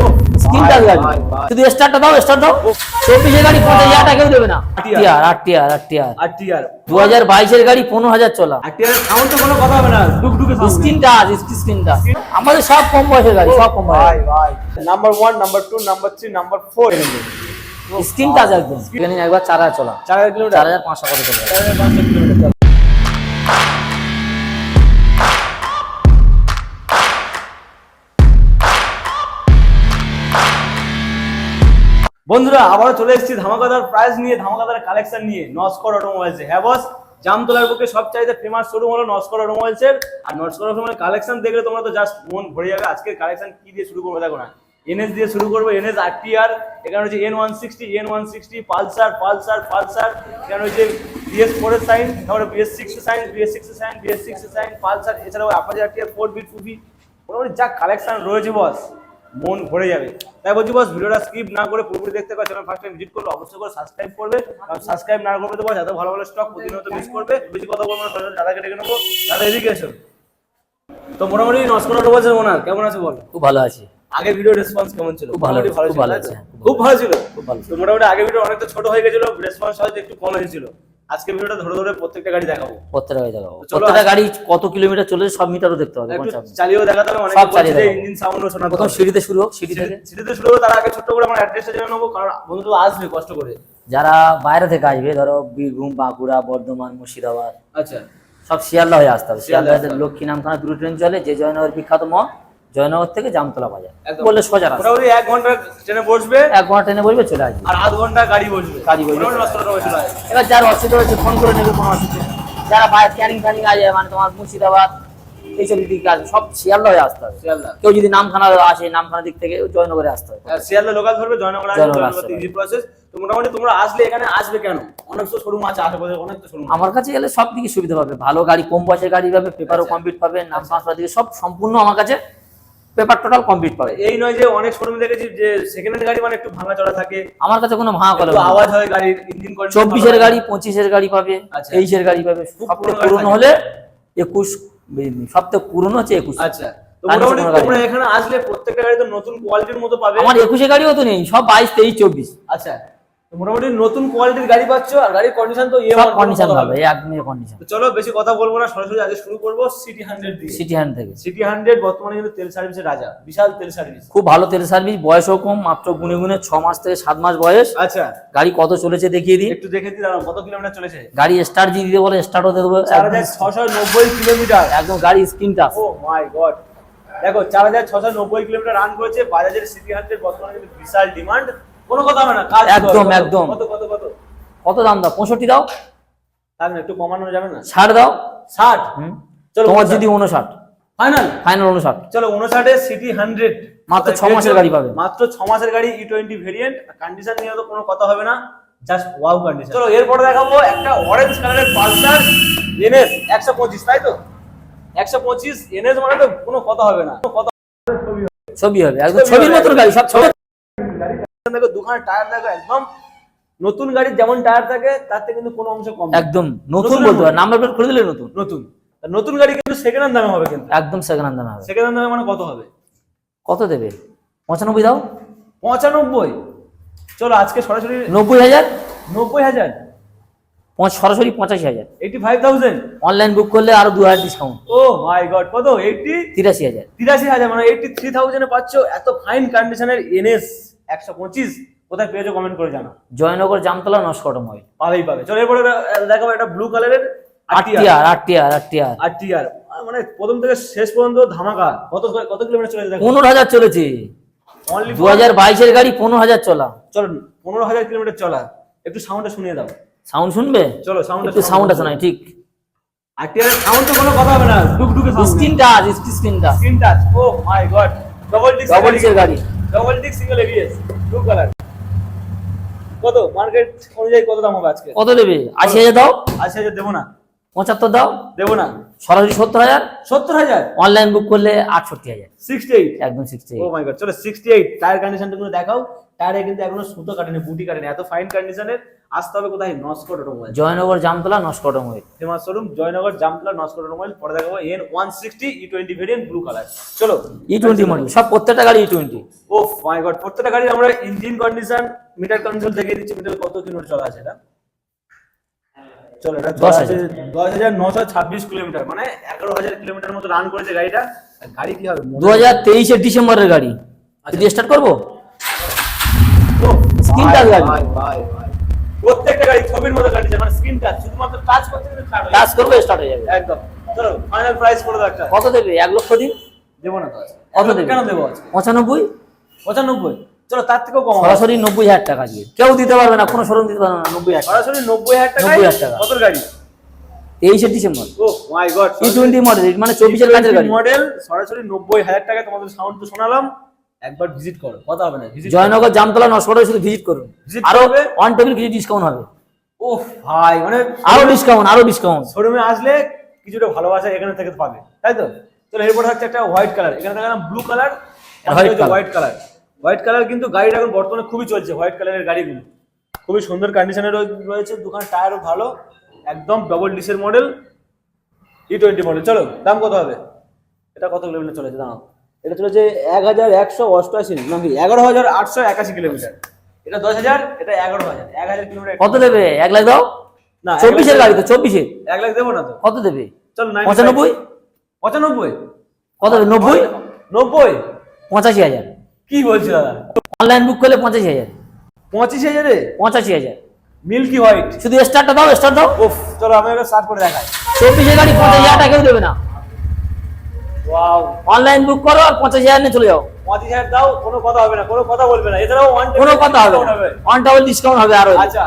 গাড়ি। ভাই। শুধু স্টারটা দাও স্টার দাও। চব্বিশের গাড়ি পঞ্চাশ হাজার টাকাও দেবে না। দু হাজার বাইশের গাড়ি পনেরো হাজার চলা। সাউন্ড তো কোনো কথা হবে না। ডুকডুকে স্ক্রিন টাচ স্ক্রিন টাচ আমাদের সব কম বয়সের গাড়ি সব কম ভাই number one number two number three number four screen touch একদম। একবার চার হাজার চলা। চার হাজার কিলোমিটার। চার হাজার পাঁচশো করে চলে। বন্ধুরা, আবারও চলে এসেছি ধামাকাদার প্রাইস নিয়ে, ধামাকাদার কালেকশন নিয়ে, নস্কর অটোমোবাইলসে হ্যাঁ বস জামতলার বুকে সবচাইতে ফেমাস শোরুম হলো নস্কর অটোমোবাইলসের আর নস্কর অটোমোবাইল কালেকশন দেখলে তোমরা তো জাস্ট মন ভরে যাবে আজকের কালেকশন কি দিয়ে শুরু করব, দেখো না। এনএস দিয়ে শুরু করব এনএস আর টি আর এখানে হচ্ছে N one sixty N one sixty Pulsar Pulsar Pulsar. এখানে হচ্ছে বিএস ফোরের সাইন তারপরে BS six sign BS six sign BS six sign Pulsar, এছাড়াও আপাজি R T R four bit টুবি মোটামুটি যা কালেকশন রয়েছে বস মন ভরে যাবে। তাই বলছি বস ভিডিওটা স্কিপ না করে পুরোপুরি দেখতে পাচ্ছ চ্যানেল ফার্স্ট টাইম ভিজিট করলে অবশ্যই করে সাবস্ক্রাইব করবে। কারণ সাবস্ক্রাইব না করবে তো বস এত ভালো ভালো স্টক প্রতিনিয়ত মিস করবে। বেশি কথা বলব না দাদাকে ডেকে নেব। দাদা এদিকে এসো। তো মোটামুটি নস্কর বলছেন ওনার কেমন আছে বল? খুব ভালো আছে। আগে ভিডিও রেসপন্স কেমন ছিল? খুব ভালো, ভালো ছিল, তো? খুব ভালো। ছিল। খুব ভালো তো মোটামুটি আগে ভিডিও অনেকটা ছোট হয়ে গেছিল রেসপন্স হয়তো একটু কম হয়েছিল। আজকে ভিডিওটা ধরে ধরে প্রত্যেকটা গাড়ি দেখাবো। প্রত্যেকটা গাড়ি দেখাবো। প্রত্যেকটা গাড়ি কত কিলোমিটার চলেছে সব মিটারও দেখতে হবে। চালিয়েও দেখাতে হবে সব চালিয়ে ইঞ্জিন সাউন্ডও শোনাতে প্রথম সিঁড়িতে শুরু হোক সিঁড়ি থেকে। সিটিতে শুরু হবে তার আগে ছোট্ট করে আমার অ্যাড্রেসটা জেনে নেব কারণ বন্ধু আসবে কষ্ট করে। যারা বাইরে থেকে আসবে ধরো বীরভূম বাঁকুড়া বর্ধমান মুর্শিদাবাদ আচ্ছা। সব শিয়ালদা হয়ে আসতে হবে। শিয়ালদা। লক্ষ্মী নামখানা দুটো ট্রেন চলে যে জয়নগর বিখ্যাত ম জয়নগর থেকে জামতলা বাজার। বললে সোজা রাস্তা। এক ঘণ্টা ট্রেনে বসবে। এক ঘণ্টা ট্রেনে বলবে চলে আসবে। আর আধ ঘণ্টা গাড়ি বসবে। গাড়ি বসবে। এবার যার অসুবিধা হয়েছে ফোন করে নেবে কোনো অসুবিধা যারা বাইরে ক্যানিং ফ্যানিং আছে মানে তোমার মুর্শিদাবাদ এইসব দিকে আসবে সব শিয়ালদা হয়ে আসতে হবে। কেউ যদি নামখানা আসে নামখানা দিক থেকে জয়নগরে আসতে হবে। আর শিয়ালদা লোকাল ধরবে জয়নগর আসবে আসতে ইজি প্রসেস তো মোটামুটি তোমরা আসলে এখানে আসবে কেন? অনেক তো শোরুম আছে আশেপাশে অনেক তো শোরুম আমার কাছে গেলে সব দিকে সুবিধা পাবে। ভালো গাড়ি কম বয়সের গাড়ি পাবে পেপারও আচ্ছা। কমপ্লিট পাবে নাম দিকে সব সম্পূর্ণ আমার কাছে পেপার টোটাল কমপ্লিট পাবে। এই নয় যে অনেক শোরুম দেখেছি যে সেকেন্ড হ্যান্ড গাড়ি মানে একটু ভাঙা চড়া থাকে। আমার কাছে কোনো ভাঙা কলে আওয়াজ হয় গাড়ির ইঞ্জিন কন্ডিশন চব্বিশের গাড়ি পঁচিশের গাড়ি পাবে আচ্ছা। তেইশের গাড়ি পাবে। সবথেকে পুরনো। হলে একুশ সবথেকে পুরনো হচ্ছে একুশ। আচ্ছা। এখানে আসলে প্রত্যেকটা গাড়ি তো নতুন কোয়ালিটির মতো পাবে। আমার একুশে গাড়িও তো নেই সব বাইশ তেইশ চব্বিশ। আচ্ছা। মোটামুটি নতুন কোয়ালিটির গাড়ি পাচ্ছ আর গাড়ির কন্ডিশন তো ইয়ে সব কন্ডিশন পাবে একদমই কন্ডিশন তো চলো বেশি কথা বলব না সরাসরি আজকে শুরু করব সিটি হান্ড্রেড দিয়ে। সিটি হ্যান্ড থেকে। সিটি হান্ড্রেড বর্তমানে কিন্তু তেল সার্ভিসের রাজা বিশাল তেল সার্ভিস খুব ভালো তেল সার্ভিস বয়সও কম মাত্র গুনে গুনে ছ মাস থেকে সাত মাস বয়স। আচ্ছা। গাড়ি কত চলেছে দেখিয়ে দিই। একটু দেখে দিই দাঁড়াও কত কিলোমিটার চলেছে? গাড়ি স্টার্ট দিয়ে দিতে বলে স্টার্ট হতে দেবো। চার হাজার ছশো নব্বই কিলোমিটার একদম গাড়ি screen touch oh my god দেখো চার হাজার ছশো নব্বই কিলোমিটার রান করেছে বাজাজের সিটি হান্ড্রেড বর্তমানে কিন্তু বিশাল ডিমান্ড কোনো কথা হবে না একদম, একদম। কত দাম দাও? পঁয়ষট্টি দাও। একটু কমানো যাবে না? ষাট দাও। ষাট? চলো তোমার যদি উনষাট ফাইনাল ফাইনাল উনষাট চলো উনষাটে সিটি হান্ড্রেড মাত্র ছ মাসের গাড়ি পাবে। মাত্র ছ মাসের গাড়ি ই টোয়েন্টি ভেরিয়েন্ট কন্ডিশন নিয়ে তো কোনো কথা হবে না। জাস্ট ওয়াও কন্ডিশন চলো এরপরে দেখাবো একটা অরেঞ্জ কালারের পালসার এনএস একশো পঁচিশ তাই তো? একশো পঁচিশ এনএস মানে তো কোনো কথা হবে না। ছবি হবে। একদম ছবির মতন গাড়ি সব ছবি দেখো দুখানে টায়ার দেখো একদম নতুন গাড়ির যেমন টায়ার থাকে তার থেকে কিন্তু কোনো অংশ কম একদম নতুন বলতে। পারে নাম্বার প্লেট খুলে দিলে নতুন। নতুন। নতুন গাড়ি কিন্তু সেকেন্ড হ্যান্ড দামে হবে কিন্তু। একদম সেকেন্ড হ্যান্ড দামে হবে। সেকেন্ড হ্যান্ড দামে মানে কত হবে? কত দেবে? পঁচানব্বই দাও। পঁচানব্বই? চলো আজকে সরাসরি নব্বই হাজার? নব্বই হাজার? সরাসরি পঁচাশি হাজার। Eighty five thousand online book করলে আরও দু হাজার ডিসকাউন্ট ও মাই গড কত? এইটি তিরাশি হাজার। তিরাশি হাজার মানে এইটি থ্রি থাউজেন্ডে পাচ্ছ এত ফাইন কন্ডিশনের এনএস একশো পঁচিশ কোথায় পেয়েছ কমেন্ট করে জানো জয়নগর জামতলা নস্কট মোবাইল পাবেই পাবে। চলো এরপরে দেখাবো একটা ব্লু কালারের আট টিয়ার আট টিয়ার আট টিয়ার আর টিআর মানে প্রথম থেকে শেষ পর্যন্ত ধামাকা। কত কত কিলোমিটার চলে পনেরো হাজার চলেছে। দু হাজার বাইশের গাড়ি পনেরো হাজার চলা। চলো পনেরো হাজার কিলোমিটার চলা। একটু সাউন্ডটা শুনিয়ে দাও। সাউন্ড শুনবে? চলো সাউন্ড একটু সাউন্ড আছে না ঠিক। আর টিআর সাউন্ড তো কোনো কথা হবে না। ডুকডুকে sound screen touch screen touch screen touch oh my god double disc double ডিসের গাড়ি। Double disc single ABS blue colour কত? মার্কেট অনুযায়ী কত দাম হবে আজকে? কত দেবে? আশি হাজার দাও। আশি হাজার দেবো না। পঁচাত্তর দাও। দেবো না। সরাসরি সত্তর হাজার? সত্তর হাজার? অনলাইন বুক করলে আটষট্টি হাজার। সিক্সটি এইট একদম সিক্সটি ও মাই গড চলো সিক্সটি এইট টায়ার কন্ডিশনটা গুলো দেখাও। টায়ারে কিন্তু এখনও সুতো কাটেনি বুটি কাটেনি এত ফাইন কন্ডিশনের আসতে হবে কোথায়? Naskar automobile Joynagar Jamtala Naskar mobile famous showroom Joynagar Jamtala Naskar automobile পরে দেখাবো N one sixty E twenty variant blue colour চলো ই টোয়েন্টি মডেল সব প্রত্যেকটা গাড়ি E twenty O my god প্রত্যেকটা গাড়ি আমরা ইঞ্জিন কন্ডিশন মিটার কন্ডিশন দেখিয়ে দিচ্ছি মিটার কত কিলোমিটার চলা আছে এটা? চলো এটা দশ হাজার। দশ হাজার নশো ছাব্বিশ কিলোমিটার মানে এগারো হাজার কিলোমিটার মতো রান করেছে গাড়িটা। গাড়ি কি হবে? দু হাজার তেইশের ডিসেম্বরের গাড়ি। যদি স্টার্ট করব? গাড়ি। ভাই প্রত্যেকটা গাড়ি ছবির মতো গাড়ি মানে স্ক্রিন টাচ শুধুমাত্র টাচ করতে টাচ করবে স্টার্ট হয়ে যাবে। একদম। চলো ফাইনাল প্রাইস করে দাও একটা। কত দেবে? এক লক্ষ দিন? দেবো না তো আজকে। কত দেবে? কেন দেবো পঁচানব্বই? পঁচানব্বই। চলো তার থেকেও কম সরাসরি নব্বই হাজার টাকা দিয়ে। কেউ দিতে পারবে না কোনো শোরুম দিতে পারবে না নব্বই হাজার সরাসরি নব্বই হাজার টাকা 90,000 টাকা। কত গাড়ি? তেইশে December. Oh my god E twenty model মানে চব্বিশের কাজের গাড়ি। মডেল সরাসরি নব্বই হাজার টাকা তোমাদের সাউন্ড তো শোনালাম। একবার ভিজিট করো কথা হবে না জয়নগর জামতলা নস্করে শুধু ভিজিট করুন। আরও? ওয়ান টেবিল কিছু ডিসকাউন্ট হবে। ও ভাই মানে আরও ডিসকাউন্ট আরও ডিসকাউন্ট শোরুমে আসলে কিছুটা ভালোবাসা এখানে থেকে পাবে তাই তো? চলো এরপর হচ্ছে একটা হোয়াইট কালার এখানে দেখালাম blue colour white colour white colour কিন্তু গাড়িটা এখন বর্তমানে খুবই চলছে হোয়াইট কালারের গাড়িগুলো। খুবই সুন্দর কন্ডিশনে রয়েছে দোকান টায়ারও ভালো একদম ডবল ডিসের মডেল ই টোয়েন্টি মডেল চলো দাম কত হবে? এটা কত কিলোমিটার চলেছে? দাম এটা চলেছে এক হাজার একশো অষ্টআশি নাকি এগারো হাজার আটশো একাশি কিলোমিটার এটা দশ হাজার এটা এগারো হাজার। এক হাজার কিলোমিটার কত দেবে? এক লাখ দাও। না চব্বিশের গাড়ি তো চব্বিশে? এক লাখ দেবো না তো। কত দেবে? চলো পঁচানব্বই? পঁচানব্বই। কত দেবে? নব্বই? নব্বই। পঁচাশি হাজার। কি বলছি দাদা? অনলাইন বুক করলে পঁচাশি হাজার। পঁচিশ হাজারে? পঁচাশি হাজার। মিল্কি হোয়াইট শুধু স্টারটা দাও স্টার দাও। ওফ চলো আমি এবার সার্চ করে দেখাই। চব্বিশের গাড়ি পঁচাশি হাজার টাকা কেউ দেবে না। ওয়াও অনলাইন বুক করো আর পঁচাশি হাজার নিয়ে চলে যাও। পঁচিশ হাজার দাও কোনো কথা হবে না কোনো কথা বলবে না। এছাড়াও ওয়ান কোনো কথা হবে ওয়ান টেবিল ডিসকাউন্ট হবে আরও। আচ্ছা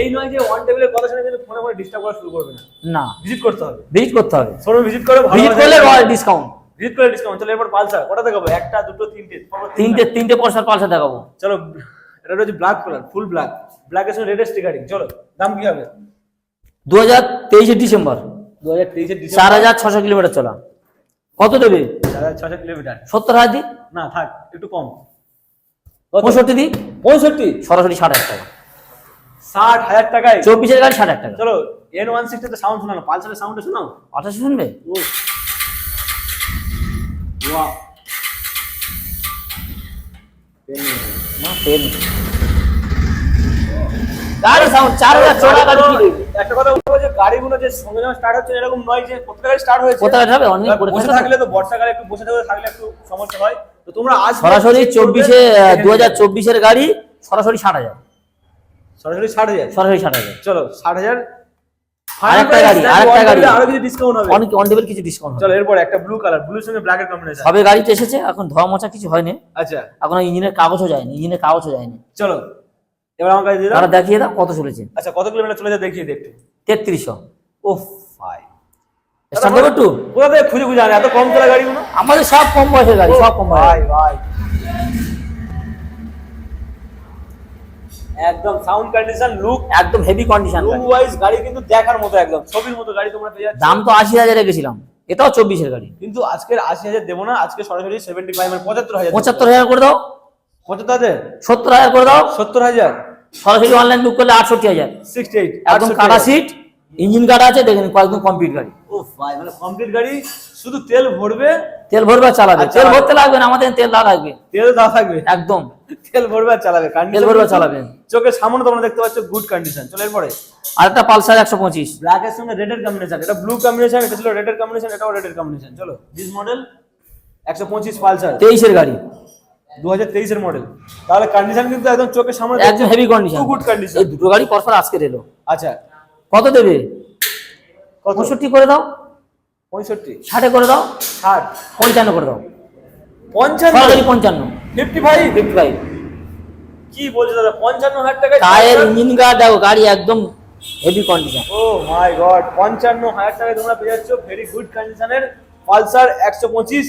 এই নয় যে ওয়ান টেবিলের কথা শুনে কিন্তু ফোনে ফোনে ডিস্টার্ব করা শুরু করবে না। না। ভিজিট করতে হবে। ভিজিট করতে হবে। শোরুম ভিজিট করে ভিজিট করলে ডিসকাউন্ট ভিজিট করে ডিসকাউন্ট চলো এরপর পালসার কটা দেখাবো? একটা দুটো তিনটে। তিনটে তিনটে পয়সার পালসা দেখাবো। চলো এটা হচ্ছে black colour full black black এর সঙ্গে রেড স্টিকারিং চলো দাম কি হবে? দু হাজার তেইশে ডিসেম্বর। দু হাজার তেইশের চার হাজার ছশো কিলোমিটার চলা। কত দেবে? চার হাজার ছশো কিলোমিটার। সত্তর হাজার দিই না থাক একটু কম। পঁয়ষট্টি দিই পঁয়ষট্টি? সরাসরি ষাট হাজার টাকা। ষাট হাজার টাকায়। চব্বিশের গাড়ি ষাট হাজার টাকা। চলো এন ওয়ান সিক্সটিতে সাউন্ড শোনানো পালসারের সাউন্ডটা শোনাও? আঠাশে শুনবে? ও। ওয়া পেন। গাড়ি সাউন্ড চার হাজার চড়া গাড়ি কি একটা কথা বলব যে গাড়িগুলো যে সঙ্গে স্টার্ট হচ্ছে এরকম নয় যে প্রত্যেক গাড়ি স্টার্ট হয়েছে। কোথায় হবে? অনেক বসে থাকলে তো বর্ষাকালে একটু বসে থাকলে থাকলে একটু সমস্যা হয়। তো তোমরা আজ সরাসরি চব্বিশে দু হাজার চব্বিশের গাড়ি সরাসরি ষাট হাজার। সরাসরি ষাট হাজার। সরাসরি ষাট হাজার। চলো ষাট হাজার আরেকটা গাড়ি, আরেকটা গাড়ি। আরও কিছু ডিসকাউন্ট হবে। অনেক অন টেবিল কিছু ডিসকাউন্ট চলো এরপর একটা ব্লু কালার ব্লুর সঙ্গে ব্ল্যাক এর কম্বিনেশন সবে গাড়িতে এসেছে এখন ধোয়া মোছা কিছু হয়নি। আচ্ছা। এখন ইঞ্জিনের কাগজও যায়নি ইঞ্জিনের কাগজও যায়নি। চলো এবার আমার কাছে দিয়ে দাও। দেখিয়ে দাও কত চলেছে। আচ্ছা কত কিলোমিটার চলে যায় দেখিয়ে দেখতে তেত্রিশশো। ওফ ভাই। স্টার্ট দেবো একটু কোথা থেকে খুঁজে খুঁজে আনে? এত কম চলা গাড়িগুলো আমাদের সব কম বয়সের গাড়ি সব কম ভাই ভাই। একদম সাউন্ড কন্ডিশন লুক একদম হেভি কন্ডিশন লুক ওয়াইজ গাড়ি কিন্তু দেখার মতো একদম ছবির মতো গাড়ি তোমরা পেয়ে যাচ্ছ। দাম তো আশি হাজারে গেছিলাম এটাও চব্বিশের গাড়ি। কিন্তু আজকের আশি হাজার দেবো না আজকে সরাসরি সেভেন্টি ফাইভ পঁচাত্তর হাজার। পঁচাত্তর হাজার করে দাও। পঁচাত্তর হাজার? সত্তর হাজার করে দাও। সত্তর হাজার? সরাসরি অনলাইন বুক করলে আটষট্টি হাজার। সিক্সটি এইট একদম কাটা সিট ইঞ্জিন কাটা আছে দেখেন কয়েকদম কমপ্লিট গাড়ি। ও ভাই মানে কমপ্লিট গাড়ি শুধু তেল ভরবে? তেল ভরবে চালাবে। তেল ভরতে লাগবে না আমাদের তেল দেওয়া লাগবে। তেল দেওয়া থাকবে? একদম। তেল ভরবে আর চালাবে। তেল ভরবে চালাবে। চোখের সামনে তোমরা দেখতে পাচ্ছ গুড কন্ডিশন চলো এরপরে। আর একটা পালসার একশো পঁচিশ। ব্ল্যাক এর সঙ্গে রেড এর কম্বিনেশন এটা ব্লু কম্বিনেশন এটা ছিল রেড এর কম্বিনেশন এটাও রেড এর কম্বিনেশন চলো দিস মডেল একশো পঁচিশ পালসার। তেইশের গাড়ি। দু হাজার তেইশের মডেল তাহলে কন্ডিশন কিন্তু একদম চোখের সামনে একদম হেভি কন্ডিশন গুড কন্ডিশন এই দুটো গাড়ি পরপর আজকে এলো। আচ্ছা। কত দেবে? কত? পঁয়ষট্টি করে দাও। পঁয়ষট্টি। ষাটে করে দাও। ষাট। পঞ্চান্ন করে দাও। পঞ্চান্ন। সরাসরি পঞ্চান্ন। Fifty five. Fifty five. কি বলছো দাদা? পঞ্চান্ন হাজার টাকা টায়ার ইঞ্জিন গার্ড দেখো গাড়ি একদম heavy condition oh my god পঞ্চান্ন হাজার টাকায় তোমরা পেয়ে যাচ্ছ ভেরি গুড কন্ডিশনের পালসার একশো পঁচিশ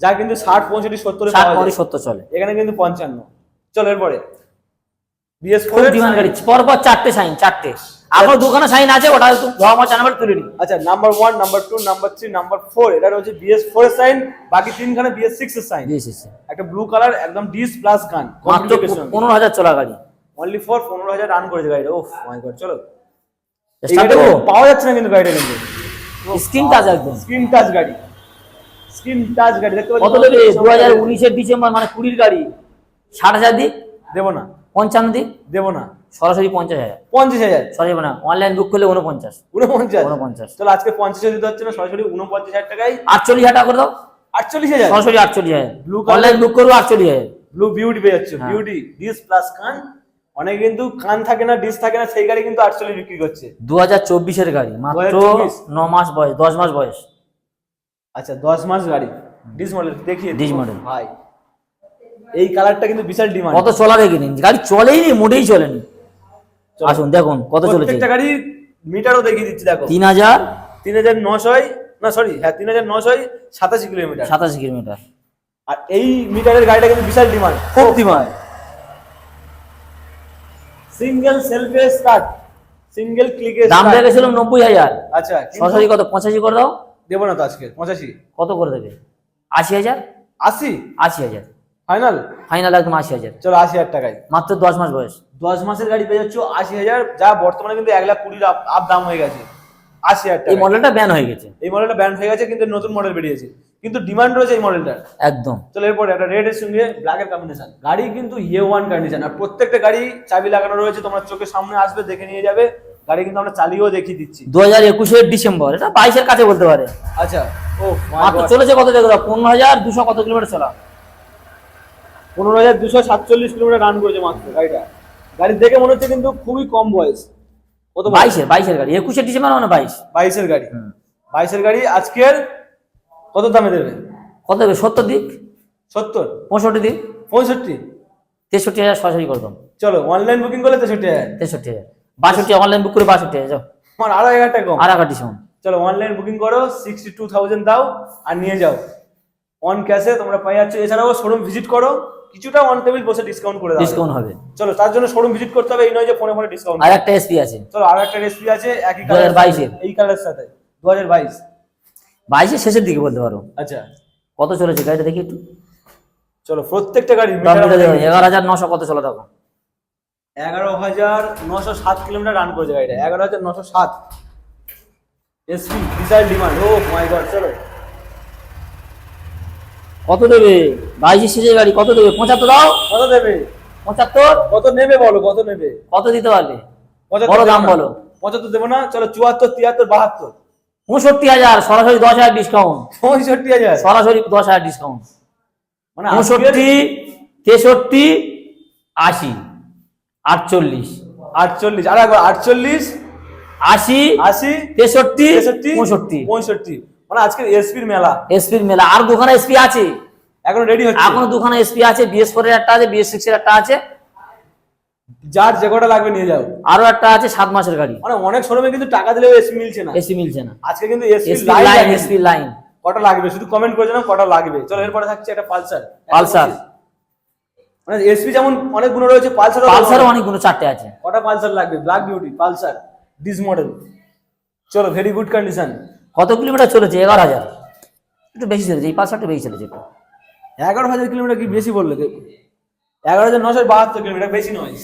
যা কিন্তু ষাট পঁয়ষট্টি সত্তরে ষাট সত্তর চলে। এখানে কিন্তু পঞ্চান্ন। চলো এরপরে। বিএস খুব ডিমান্ড গাড়ি। পরপর চারটে সাইন চারটে। দোকানে সাইন আছে ওটা ধোয়া মাছ তুলে নিন আচ্ছা number one number two number three number four এটা রয়েছে বিএস ফোর এর সাইন বাকি তিনখানে বিএস সিক্স এর সাইন একটা ব্লু কালার একদম ডিস প্লাস গান মাত্র পনেরো হাজার চলা গাড়ি। অনলি ফর পনেরো হাজার রান করেছে গাড়িটা। ওফ মাই গড চলো। পাওয়া যাচ্ছে না কিন্তু গাড়িটা কিন্তু। স্ক্রিন টাচ একদম। স্ক্রিন টাচ গাড়ি। স্ক্রিন টাচ গাড়ি দেখতে কত দেবে? দু হাজার উনিশের ডিসেম্বর মানে কুড়ির গাড়ি। ষাট হাজার দিক দেবো না। পঞ্চান্ন দিক দেবো না। সরাসরি পঞ্চাশ হাজার। পঞ্চাশ হাজার? সরি না অনলাইন বুক করলে উনপঞ্চাশ উনপঞ্চাশ উনপঞ্চাশ চলো আজকে পঞ্চাশ দিতে হচ্ছে না সরাসরি উনপঞ্চাশ হাজার টাকায়? আটচল্লিশ হাজার টাকা করে দাও। আটচল্লিশ হাজার? সরাসরি আটচল্লিশ হাজার। Colour- অনলাইন বুক করব আটচল্লিশ হাজার। ব্লু বিউটি পেয়ে যাচ্ছে। বিউটি ডিস প্লাস কান অনেকে কিন্তু কান থাকে না ডিস থাকে না সেই গাড়ি কিন্তু আটচল্লিশ বিক্রি করছে। দু হাজার চব্বিশের গাড়ি মাত্র 2024 ন মাস বয়স দশ মাস বয়স। আচ্ছা দশ মাস গাড়ি। ডিস মডেল দেখিয়ে দিই। model। ভাই এই কালারটা কিন্তু বিশাল ডিমান্ড। কত চলা দেখে নিন গাড়ি চলেই নি মোটেই চলেনি। আসুন দেখুন কত চলেছে। প্রত্যেকটা গাড়ি মিটারও দেখিয়ে দিচ্ছি দেখো। তিন হাজার? তিন হাজার নশয় না সরি হ্যাঁ তিন হাজার নশয় সাতাশি কিলোমিটার। সাতাশি কিলোমিটার। আর এই মিটারের গাড়িটা কিন্তু বিশাল ডিমান্ড। খুব ডিমান্ড। সিঙ্গেল সেলফে স্টার্ট সিঙ্গেল ক্লিকে দাম রেখেছিলাম নব্বই হাজার। আচ্ছা সরাসরি কত পঁচাশি করে দাও? দেবো না তো আজকে পঁচাশি। কত করে দেবে? আশি হাজার? আশি? আশি হাজার। ফাইনাল ফাইনাল একদম আশি হাজার। চলো আশি হাজার টাকায়। মাত্র দশ মাস বয়স। দশ মাসের গাড়ি পেয়ে যাচ্ছ আশি হাজার যা বর্তমানে কিন্তু এক লাখ কুড়ির আপ দাম হয়ে গেছে। আশি হাজার এই মডেলটা ব্যান হয়ে গেছে। এই মডেলটা ব্যান্ড হয়ে গেছে কিন্তু নতুন মডেল বেরিয়েছে। কিন্তু ডিমান্ড রয়েছে এই মডেলটার একদম। চলো এরপরে একটা রেড এর সঙ্গে ব্ল্যাকের কম্বিনেশন গাড়ি কিন্তু ইয়ে ওয়ান কন্ডিশন আর প্রত্যেকটা গাড়ি চাবি লাগানো রয়েছে তোমার চোখের সামনে আসবে দেখে নিয়ে যাবে। গাড়ি কিন্তু আমরা চালিয়েও দেখিয়ে দিচ্ছি। দু হাজার একুশের ডিসেম্বর এটা বাইশের কাছে বলতে পারে। আচ্ছা। ও মাত্র চলেছে কত দেখো পনেরো হাজার দুশো কত কিলোমিটার চলা। পনেরো হাজার দুশো সাতচল্লিশ কিলোমিটার রান করেছে মাত্র গাড়িটা। গাড়ি দেখে মনে হচ্ছে কিন্তু খুবই কম বয়স। কত বাইশ বাইশের বাইশের গাড়ি। একুশের ডিসেম্বর মানে বাইশ। বাইশের গাড়ি। বাইশের গাড়ি আজকের কত দামে দেবে? কত দেবে? সত্তর দিক? সত্তর? পঁয়ষট্টি দিক? পঁয়ষট্টি? তেষট্টি হাজার সরাসরি করে দাও। চলো অনলাইন বুকিং করলে তেষট্টি হাজার। তেষট্টি হাজার। বাষট্টি অনলাইন বুক করে বাষট্টি হাজার। যাও। আমার আড়াই হাজার টাকা কম। আর আগার ডিসকাউন্ট চলো অনলাইন বুকিং করো সিক্সটি টু থাউজেন্ড দাও আর নিয়ে যাও। অন ক্যাশে তোমরা পাই যাচ্ছ। এছাড়াও শোরুম ভিজিট করো। কিছুটা অন টেবিল বসে ডিসকাউন্ট করে দাও ডিসকাউন্ট হবে। চলো তার জন্য শোরুম ভিজিট করতে হবে এই নয় যে ফোনে ফোনে ডিসকাউন্ট আর একটা এসপি আছে। চলো আর একটা রেসিপি আছে একই 2022 কালারের। এই কালারের সাথে দু হাজার বাইশ। বাইশের শেষের দিকে বলতে পারো। আচ্ছা। কত চলেছে গাড়িটা দেখি একটু। চলো প্রত্যেকটা গাড়ি এগারো হাজার নশো কত চলে দেখো। এগারো হাজার নশো সাত কিলোমিটার রান করেছে গাড়িটা এগারো হাজার নশো সাত। এসপি বিশাল ডিমান্ড ও মাই গড চলো। কত দেবে? বাইশের শেষের গাড়ি কত দেবে? পঁচাত্তর দাও। কত দেবে? পঁচাত্তর। কত নেবে বলো কত নেবে? কত দিতে পারবে? বড় দাম বলো। পঁচাত্তর দেবো না চলো চুয়াত্তর তিয়াত্তর বাহাত্তর। পঁয়ষট্টি হাজার সরাসরি দশ হাজার ডিসকাউন্ট পঁয়ষট্টি হাজার? সরাসরি দশ হাজার ডিসকাউন্ট মানে পঁয়ষট্টি তেষট্টি আশি আটচল্লিশ। আটচল্লিশ আর একবার আটচল্লিশ আশি আশি তেষট্টি তেষট্টি পঁয়ষট্টি। পঁয়ষট্টি। মানে আজকের এসপির মেলা। এসপির মেলা। আর দুখানা এসপি আছে। এখন রেডি হচ্ছে? এখনও দুখানা এসপি আছে। বিএস ফোর এর একটা আছে বিএস সিক্স এর একটা আছে। যার যে কটা লাগবে নিয়ে যাও। আরও একটা আছে সাত মাসের গাড়ি। মানে অনেক শোরুমে কিন্তু টাকা দিলেও এসপি মিলছে না। এসি মিলছে না। আজকে কিন্তু SP SP line SP line কটা লাগবে? শুধু কমেন্ট করে জানাও কটা লাগবে। চলো এরপরে থাকছে একটা পালসার। পালসার। মানে এসপি যেমন অনেক গুণ রয়েছে পালসার পালসারও অনেকগুলো চারটে আছে। কটা পালসার লাগবে? Black beauty Pulsar disc model চলো ভেরি গুড কন্ডিশন কত কিলোমিটার চলেছে? এগারো হাজার। একটু বেশি চলেছে এই পালসারটা বেশি চলেছে একটু। এগারো হাজার কিলোমিটার কি বেশি বললে? এগারো হাজার নশো বাহাত্তর কিলোমিটার বেশি নয়।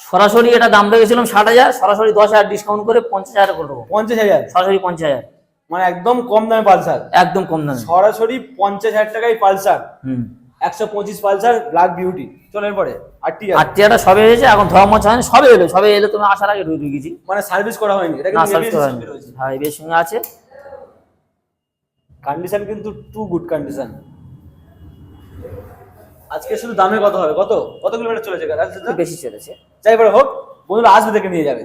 সরাসরি এটা দাম রেখেছিলাম ষাট হাজার সরাসরি দশ হাজার ডিসকাউন্ট করে পঞ্চাশ হাজার করে দেবো। পঞ্চাশ হাজার? সরাসরি পঞ্চাশ হাজার। মানে একদম কম দামে পালসার? একদম কম দামে। সরাসরি পঞ্চাশ হাজার টাকায় পালসার। হুম। একশো পঁচিশ পালসার ব্ল্যাক বিউটি চলো এরপরে আটটি আটটি টিয়াটা সবে এসেছে এখন মোছা হয়নি সবে এলো সবে এলো তুমি আসার আগে ঢুকে গেছি। মানে সার্ভিস করা হয়নি। এটা সার্ভিস করা হয়নি। হ্যাঁ এর সঙ্গে আছে। কন্ডিশন কিন্তু টু গুড কন্ডিশন আজকে শুধু দামে কত হবে? কত? কত কিলোমিটার চলেছে গাড়ি? বেশি চলেছে। যাই করে হোক বন্ধুরা আসবে দেখে নিয়ে যাবে।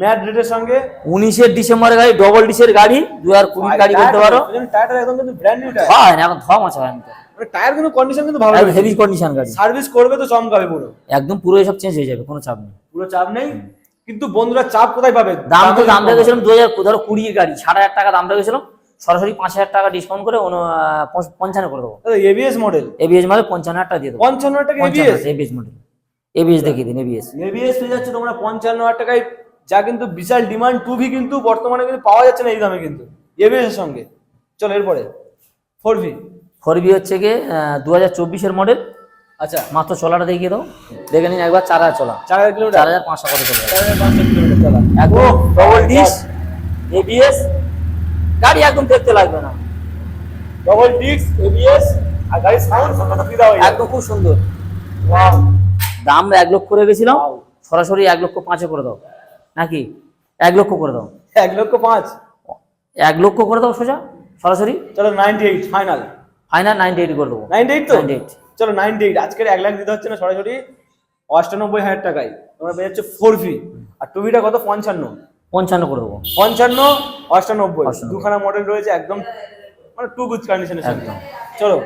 ম্যাট রেটের সঙ্গে উনিশের ডিসেম্বরের গাড়ি ডবল ডিসের গাড়ি দু হাজার কুড়ির গাড়ি বলতে পারো। টায়ারটা একদম কিন্তু ব্র্যান্ড নিউ টায়ার হয়নি এখন হয়নি তো। মানে টায়ার কিন্তু কন্ডিশন কিন্তু ভালো হেভি কন্ডিশন গাড়ি। সার্ভিস করবে তো চমকাবে পুরো। একদম পুরো সব চেঞ্জ হয়ে যাবে কোনো চাপ নেই। পুরো চাপ নেই। কিন্তু বন্ধুরা চাপ কোথায় পাবে? দাম তো দাম। রেখেছিলাম দু হাজার ধরো কুড়ির গাড়ি ষাট হাজার টাকা দাম রেখেছিলাম সরাসরি পাঁচ হাজার টাকা ডিসকাউন্ট করে পঞ্চান্ন করে দেবো। এবিএস মডেল এবিএস মানে পঞ্চান্ন হাজার টাকা দিয়ে দেবো। পঞ্চান্ন টাকা এবিএস এবিএস মডেল এবিএস দেখিয়ে দিন এবিএস এবিএস পেয়ে যাচ্ছে তোমরা পঞ্চান্ন হাজার টাকায়। যা কিন্তু বিশাল ডিমান্ড টু ভি কিন্তু বর্তমানে কিন্তু পাওয়া যাচ্ছে না এই দামে কিন্তু। এবিএস এর সঙ্গে। চলো এরপরে। ফোর ভি ফোর ভি হচ্ছে গিয়ে দু হাজার চব্বিশের মডেল আচ্ছা। মাত্র চলাটা দেখিয়ে দাও। দেখে নিন একবার চার হাজার চলা। চার হাজার চার কিলোমিটার চার হাজার পাঁচশো কিলোমিটার চলা। একদম ডবল ডিস এবিএস গাড়ি একদম দেখতে লাগবে না। ডবল ডিস্ক এবিএস আর গাড়ির সাউন্ড সুবিধা হয়ে একদম খুব সুন্দর। Wow! দাম এক লক্ষ করে গেছিলাম সরাসরি এক লক্ষ পাঁচে করে দাও। নাকি? এক লক্ষ করে দাও। এক লক্ষ পাঁচ। এক লক্ষ করে দাও সোজা সরাসরি। চলো ninety eight final final ninety eight করে দেবো। নাইনটি এইট তো? 98 চলো নাইনটি এইট আজকের এক লাখ দিতে হচ্ছে না সরাসরি অষ্টানব্বই হাজার টাকায়। তোমরা পেয়ে যাচ্ছে ফোর ভি আর টুবিটা কত? পঞ্চান্ন। পঞ্চান্ন করে দেবো। পঞ্চান্ন অষ্টানব্বই। দুখানা মডেল রয়েছে একদম মানে টু গুড কন্ডিশনের সঙ্গে একদম। চলো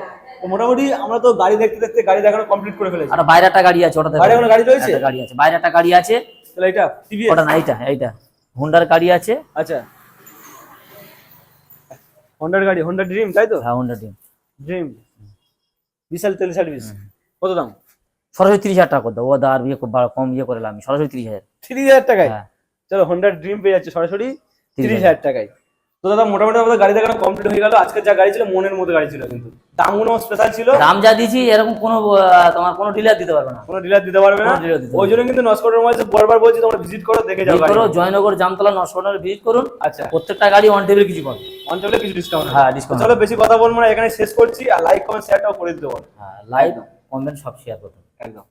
মোটামুটি আমরা তো গাড়ি দেখতে দেখতে গাড়ি দেখানো কমপ্লিট করে ফেলেছি। আর বাইরে একটা গাড়ি আছে ওটা। বাইরে কোনো গাড়ি রয়েছে? গাড়ি আছে। বাইরে একটা গাড়ি আছে। তাহলে এটা টিভিএস ওটা না এইটা এইটা। হুন্ডার গাড়ি আছে। আচ্ছা। হন্ডার গাড়ি হন্ডা ড্রিম তাই তো? হ্যাঁ হুন্ডা ড্রিম ড্রিম বিশাল তেল সার্ভিস কত দাম? সরাসরি তিরিশ হাজার টাকা করে দাও ও দা আর ইয়ে কম ইয়ে করে আমি সরাসরি তিরিশ হাজার। তিরিশ হাজার টাকায়? হ্যাঁ। চলো হন্ডার ড্রিম পেয়ে যাচ্ছে সরাসরি তিরিশ হাজার। টাকায়। তো দাদা মোটামুটি আমাদের গাড়ি দেখানো কমপ্লিট হয়ে গেল? আজকে যা গাড়ি ছিল মনের মতো গাড়ি ছিল কিন্তু। দামগুলো স্পেশাল ছিল? দাম যা দিয়েছি এরকম কোনো তোমার কোনো ডিলার দিতে পারবে না। কোনো ডিলার দিতে পারবে না? ওই জন্য কিন্তু নস্কটের মধ্যে বারবার বলছি তোমরা ভিজিট করো দেখে যাও করো জয়নগর জামতলা নশোনার ভিজিট করুন। আচ্ছা। প্রত্যেকটা গাড়ি অন টেবিল কিছু পাবে। অঞ্চলে কিছু ডিসকাউন্ট হ্যাঁ, discount চলো বেশি কথা বলব না এখানে শেষ করছি আর লাইক কমেন্ট শেয়ারটাও করে দিতে হ্যাঁ লাইভ কমেন্ট সব শেয়ার করুন একদম।